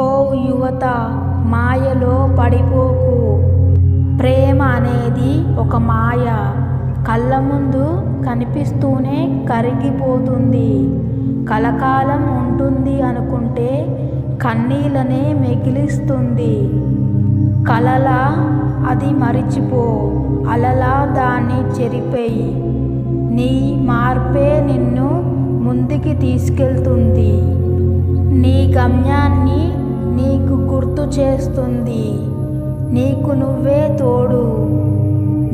ఓ యువత మాయలో పడిపోకు. ప్రేమ అనేది ఒక మాయ. కళ్ళ ముందు కనిపిస్తూనే కరిగిపోతుంది. కలకాలం ఉంటుంది అనుకుంటే కన్నీళ్ళనే మిగిలిస్తుంది. కలలా అది మరిచిపో. అలలా దాన్ని చెరిపేయి. నీ మార్పే నిన్ను ముందుకి తీసుకెళ్తుంది. నీ గమ్యాన్ని గుర్తు చేస్తుంది. నీకు నువ్వే తోడు.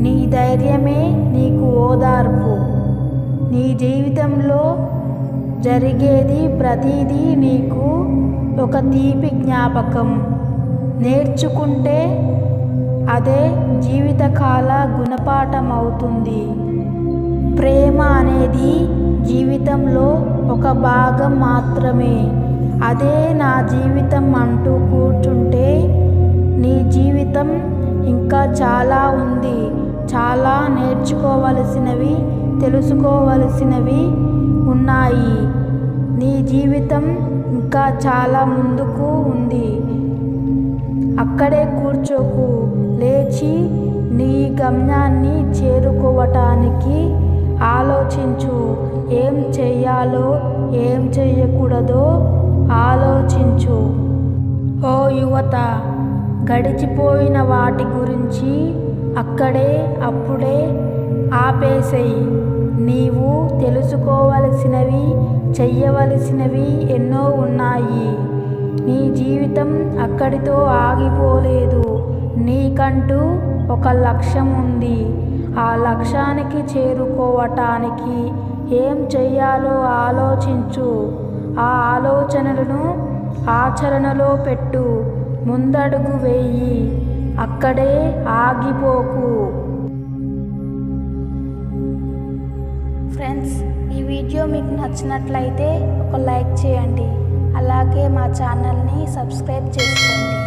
నీ ధైర్యమే నీకు ఓదార్పు. నీ జీవితంలో జరిగేది ప్రతిదీ నీకు ఒక తీపి జ్ఞాపకం. నేర్చుకుంటే అదే జీవితకాల గుణపాఠం అవుతుంది ప్రేమ అనేది జీవితంలో ఒక భాగం మాత్రమే. అదే నా జీవితం అంటూ కూర్చుంటే నీ జీవితం ఇంకా చాలా ఉంది. చాలా నేర్చుకోవలసినవి తెలుసుకోవలసినవి ఉన్నాయి. నీ జీవితం ఇంకా చాలా ముందుకు ఉంది. అక్కడే కూర్చోకు. లేచి నీ గమ్యాన్ని చేరుకోవటానికి ఆలోచించు. ఏం చేయాలో ఏం చేయకూడదో యువత గడిచిపోయిన వాటి గురించి అక్కడే అప్పుడే ఆపేసేయి. నీవు తెలుసుకోవలసినవి చెయ్యవలసినవి ఎన్నో ఉన్నాయి. నీ జీవితం అక్కడితో ఆగిపోలేదు. నీకంటూ ఒక లక్ష్యం ఉంది ఆ లక్ష్యానికి చేరుకోవటానికి ఏం చెయ్యాలో ఆలోచించు. ఆ ఆలోచనలను ఆచరణలో పెట్టు. ముందడుగు వేయి. అక్కడే ఆగిపోకు. ఫ్రెండ్స్ ఈ వీడియో మీకు నచ్చినట్లయితే ఒక లైక్ చేయండి. అలాగే మా ఛానల్ని సబ్స్క్రైబ్ చేసుకోండి.